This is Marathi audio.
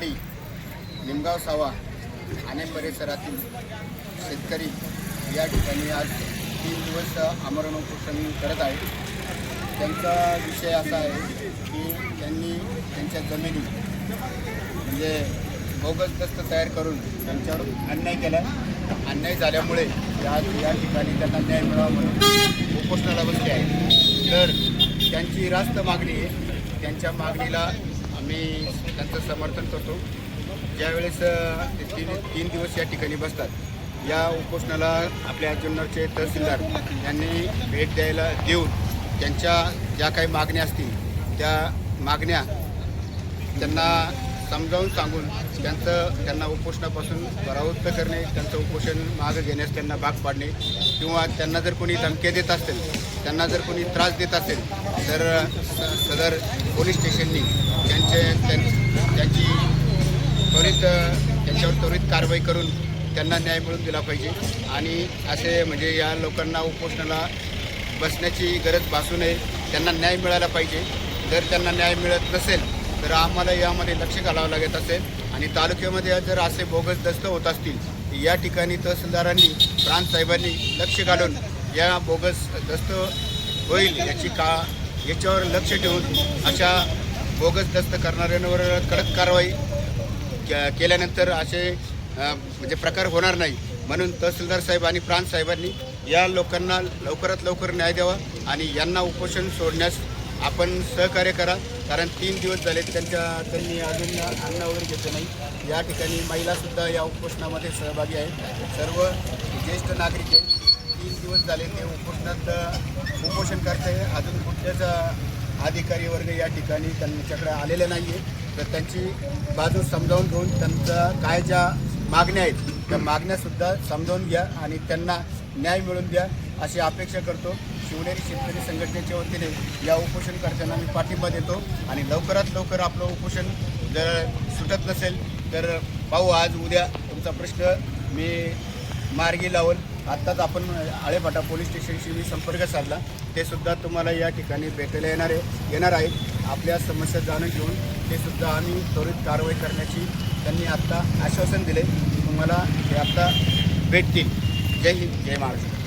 वाडी निमगाव सावा आणि परिसरातील शेतकरी या ठिकाणी आज तीन दिवस आमरण उपोषण करत आहेत. त्यांचा विषय असा आहे की त्यांनी त्यांच्या जमिनी म्हणजे बोगस दस्त तयार करून त्यांच्यावर अन्याय केला. अन्याय झाल्यामुळे या या ठिकाणी त्यांना न्याय मिळावा म्हणून उपोषणाला बसले आहे तर त्यांची रास्त मागणी आहे. त्यांच्या मागणीला आम्ही त्यांचं समर्थन करतो. ज्यावेळेस ते तीन तीन दिवस या ठिकाणी बसतात या उपोषणाला आपल्या जुन्नरचे तहसीलदार यांनी भेट द्यायला देऊन त्यांच्या ज्या काही मागण्या असतील त्या मागण्या त्यांना समजावून सांगून त्यांचं त्यांना उपोषणापासून परावृत्त करणे त्यांचं उपोषण मागं घेण्यास त्यांना भाग पाडणे किंवा त्यांना जर कोणी धमक्या देत असेल त्यांना जर कोणी त्रास देत असेल तर स- सदर पोलीस स्टेशननी त्यांचे त्यां- त्यांची त्वरित त्यांच्यावर त्वरित कारवाई करून त्यांना न्याय मिळून दिला पाहिजे. आणि असे म्हणजे या लोकांना उपोषणाला बसण्याची गरज भासू नये त्यांना न्याय मिळाला पाहिजे. जर त्यांना न्याय मिळत नसेल तर आम्हाला यामध्ये लक्ष घालावं लागत असेल. आणि तालुक्यामध्ये जर असे बोगस दस्त होत असतील तर या ठिकाणी तहसीलदारांनी प्रांतसाहेबांनी लक्ष घालून या बोगस दस्त होईल याची का याच्यावर लक्ष ठेवून अशा बोगस दस्त करणाऱ्यांवर कडक कारवाई केल्यानंतर असे म्हणजे प्रकार होणार नाही. म्हणून तहसीलदार साहेब आणि प्रांत साहेबांनी या लोकांना लवकरात लवकर न्याय द्यावा आणि यांना उपोषण सोडण्यास आपण सहकार्य करा कारण तीन दिवस झाले त्यांच्या त्यांनी अजून अन्न वगैरे घेतलं नाही. या ठिकाणी महिलासुद्धा या उपोषणामध्ये सहभागी आहेत. सर्व ज्येष्ठ नागरिक आहेत तीन दिवस झाले ते उपोषणात उपोषण करते अजून कुठल्याच अधिकारी वर्ग या ठिकाणी त्यांच्याकडे आलेले नाही आहे तर त्यांची बाजू समजावून घेऊन त्यांचा काय ज्या मागण्या आहेत त्या मागण्यासुद्धा समजावून घ्या आणि त्यांना न्याय मिळवून द्या. अशी अपेक्षा करतो. शिवनेरी शेतकरी संघटनेच्या वतीने या उपोषणकर्त्यांना मी पाठिंबा देतो आणि लवकरात लवकर आपलं उपोषण जर सुटत नसेल तर पाहू आज उद्या तुमचा प्रश्न मी मार्गी लावल आत्ताच आपण आळेफाटा पोलीस स्टेशनशी मी संपर्क साधला. ते सुद्धा तुम्हाला या ठिकाणी भेटायला येणार आहे येणार आहेत. आपल्या समस्या जाणून घेऊन ते सुद्धा आम्ही त्वरित कारवाई करण्याची त्यांनी आत्ता आश्वासन दिले तुम्हाला हे आत्ता भेटतील. जय हिंद जय महाराष्ट्र.